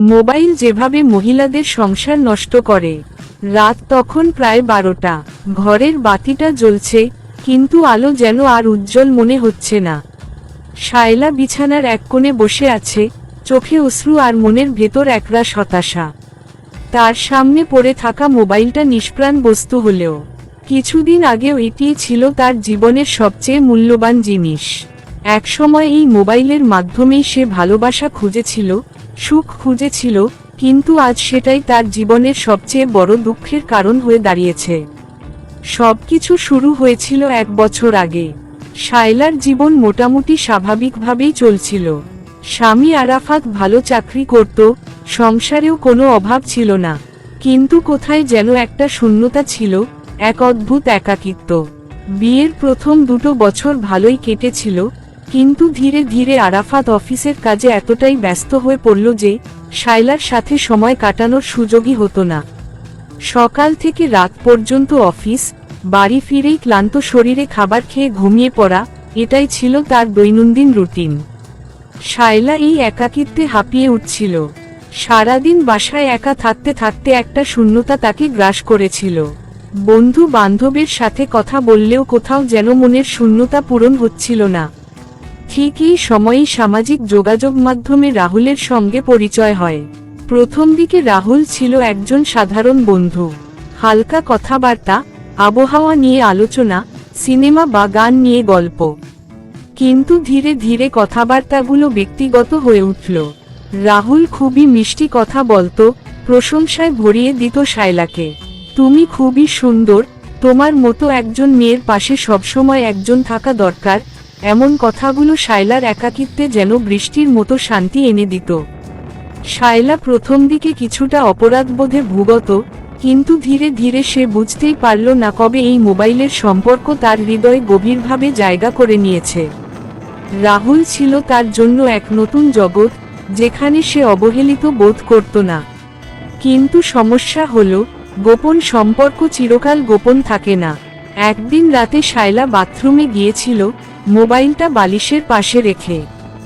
Mobile যেভাবে মহিলাদের সংসার নষ্ট করে, রাত তখন প্রায় বারোটা। ঘরের বাতিটা জ্বলছে, কিন্তু আলো যেন আর উজ্জ্বল মনে হচ্ছে না। শায়লা বিছানার এক কোণে বসে আছে, চোখে অশ্রু আর মনের ভেতর একরা হতাশা। তার সামনে পড়ে থাকা মোবাইলটা নিষ্প্রাণ বস্তু হলেও, কিছুদিন আগেও এটি ছিল তার জীবনের সবচেয়ে মূল্যবান জিনিস। একসময় এই মোবাইলের মাধ্যমেই সে ভালোবাসা খুঁজেছিল, সুখ খুঁজেছিল, কিন্তু আজ সেটাই তার জীবনের সবচেয়ে বড় দুঃখের কারণ হয়ে দাঁড়িয়েছে। সবকিছু শুরু হয়েছিল এক বছর আগে। শায়লার জীবন মোটামুটি স্বাভাবিকভাবেই চলছিল। স্বামী আরাফাত ভালো চাকরি করত, সংসারেও কোনো অভাব ছিল না। কিন্তু কোথায় যেন একটা শূন্যতা ছিল, এক অদ্ভুত একাকিত্ব। বিয়ের প্রথম দুটো বছর ভালোই কেটেছিল কিন্তু ধীরে ধীরে আরাফাত অফিসের কাজে এতটাই ব্যস্ত হয়ে পড়ল যে, শায়লার সাথে সময় কাটানোর সুযোগই হতো না। সকাল থেকে রাত পর্যন্ত অফিস, বাড়ি ফিরেই ক্লান্ত শরীরে খাবার খেয়ে ঘুমিয়ে পড়া, এটাই ছিল তার দৈনন্দিন রুটিন। শায়লা এই একাকিত্বে হাঁপিয়ে উঠছিল। সারাদিন বাসায় একা থাকতে থাকতে একটা শূন্যতা তাকে গ্রাস করেছিল। বন্ধু বান্ধবের সাথে কথা বললেও কোথাও যেন মনের শূন্যতা পূরণ হচ্ছিল না। ঠিক এই সময়েই সামাজিক যোগাযোগ মাধ্যমে রাহুলের সঙ্গে পরিচয় হয়। প্রথম দিকে রাহুল ছিল একজন সাধারণ বন্ধু। হালকা কথাবার্তা, আবহাওয়া নিয়ে আলোচনা, সিনেমা বা গান নিয়ে গল্প। কিন্তু ধীরে ধীরে কথাবার্তাগুলো ব্যক্তিগত হয়ে উঠল। রাহুল খুবই মিষ্টি কথা বলতো, প্রশংসায় ভরিয়ে দিত শায়লাকে। তুমি খুবই সুন্দর, তোমার মতো একজন মেয়ের পাশে সবসময় একজন থাকা দরকার এমন কথাগুলো শায়লার একাকিত্বে যেন বৃষ্টির মতো শান্তি এনে দিত। শায়লা প্রথম দিকে কিছুটা অপরাধবোধে ভুগত, কিন্তু ধীরে ধীরে সে বুঝতেই পারল না কবে এই মোবাইলের সম্পর্ক তার হৃদয়ে গভীরভাবে জায়গা করে নিয়েছে। রাহুল ছিল তার জন্য এক নতুন জগৎ, যেখানে সে অবহেলিত বোধ করত না। কিন্তু সমস্যা হল, গোপন সম্পর্ক চিরকাল গোপন থাকে না। একদিন রাতে শায়লা বাথরুমে গিয়েছিল মোবাইলটা বালিশের পাশে রেখে।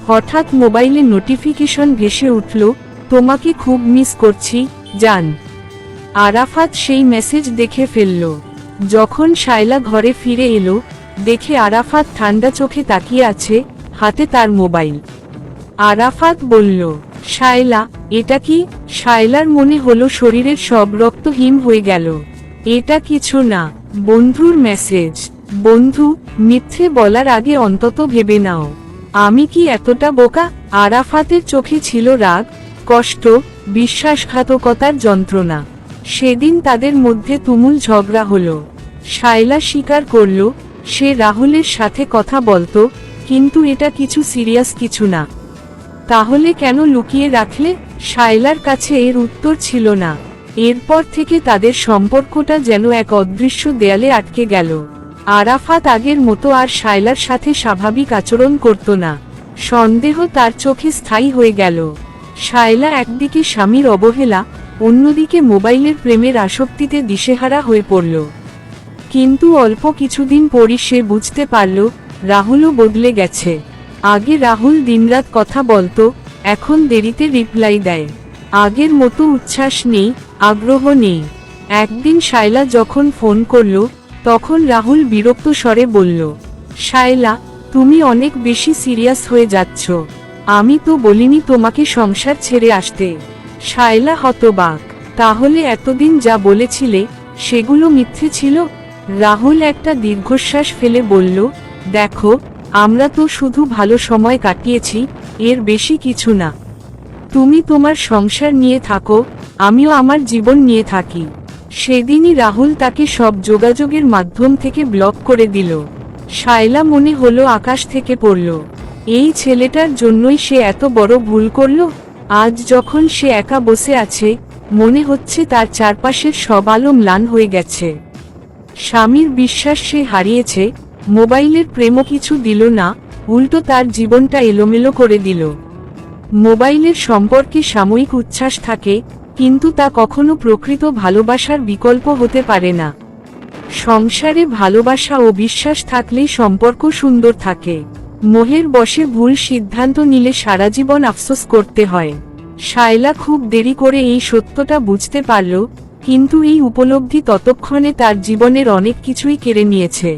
হঠাৎ মোবাইলে নোটিফিকেশন ভেসে উঠল, তোমাকে খুব মিস করছি, জান। আরাফাত সেই মেসেজ দেখে ফেলল। যখন শায়লা ঘরে ফিরে এলো, দেখে আরাফাত ঠান্ডা চোখে তাকিয়ে আছে, হাতে তার মোবাইল। আরাফাত বলল, শায়লা, এটা কি? শায়লার মনে হলো শরীরের সব রক্ত হিম হয়ে গেল। এটা কিছু না, বন্ধুর মেসেজ। বন্ধু, মিথ্যে বলার আগে অন্তত ভেবে নাও। আমি কি এতটা বোকা? আরাফাতের চোখে ছিল রাগ, কষ্ট, বিশ্বাসঘাতকতার যন্ত্রণা। সেদিন তাদের মধ্যে তুমুল ঝগড়া হলো। শায়লা স্বীকার করল, সে রাহুলের সাথে কথা বলতো, কিন্তু এটা কিছু সিরিয়াস কিছু না। তাহলে কেন লুকিয়ে রাখলে? শায়লার কাছে এর উত্তর ছিল না। এরপর থেকে তাদের সম্পর্কটা যেন এক অদৃশ্য দেয়ালে আটকে গেল। আরাফাত আগের মতো আর শায়লার সাথে স্বাভাবিক আচরণ করত না। সন্দেহ তার চোখে স্থায়ী হয়ে গেল। শায়লা একদিকে স্বামীর অবহেলা, অন্যদিকে মোবাইলের প্রেমের আসক্তিতে দিশেহারা হয়ে পড়ল। কিন্তু অল্প কিছুদিন পরই সে বুঝতে পারল, রাহুলও বদলে গেছে। আগে রাহুল দিনরাত কথা বলতো, এখন দেরিতে রিপ্লাই দেয়। আগের মতো উচ্ছ্বাস নেই, আগ্রহ নেই। একদিন শায়লা যখন ফোন করল তখন রাহুল বিরক্ত স্বরে বলল, শায়লা, তুমি অনেক বেশি সিরিয়াস হয়ে যাচ্ছ। আমি তো বলিনি তোমাকে সংসার ছেড়ে আসতে। শায়লা হতবাক। তাহলে এতদিন যা বলেছিলে, সেগুলো মিথ্যে ছিল? রাহুল একটা দীর্ঘশ্বাস ফেলে বলল, দেখো, আমরা তো শুধু ভালো সময় কাটিয়েছি, এর বেশি কিছু না। তুমি তোমার সংসার নিয়ে থাকো, আমিও আমার জীবন নিয়ে থাকি। সেদিনই রাহুল তাকে সব যোগাযোগের মাধ্যম থেকে ব্লক করে দিল। শায়লা মনে হলো আকাশ থেকে পড়ল। এই ছেলেটার জন্যই সে এত বড় ভুল করল? আজ যখন সে একা বসে আছে, মনে হচ্ছে তার চারপাশের সব আলো ম্লান হয়ে গেছে। স্বামীর বিশ্বাস সে হারিয়েছে, মোবাইলের প্রেমও কিছু দিল না, উল্টো তার জীবনটা এলোমেলো করে দিল। মোবাইলের সম্পর্কে সাময়িক উচ্ছ্বাস থাকে কিন্তু তা কখনো প্রকৃত ভালোবাসার বিকল্প হতে পারে না। সংসারে ভালোবাসা ও বিশ্বাস থাকলেই সম্পর্ক সুন্দর থাকে। মোহের বসে ভুল সিদ্ধান্ত নিলে সারা জীবন আফসোস করতে হয়। শায়লা খুব দেরি করে এই সত্যটা বুঝতে পারল, কিন্তু এই উপলব্ধি ততক্ষণে তার জীবনের অনেক কিছুই কেড়ে নিয়েছে।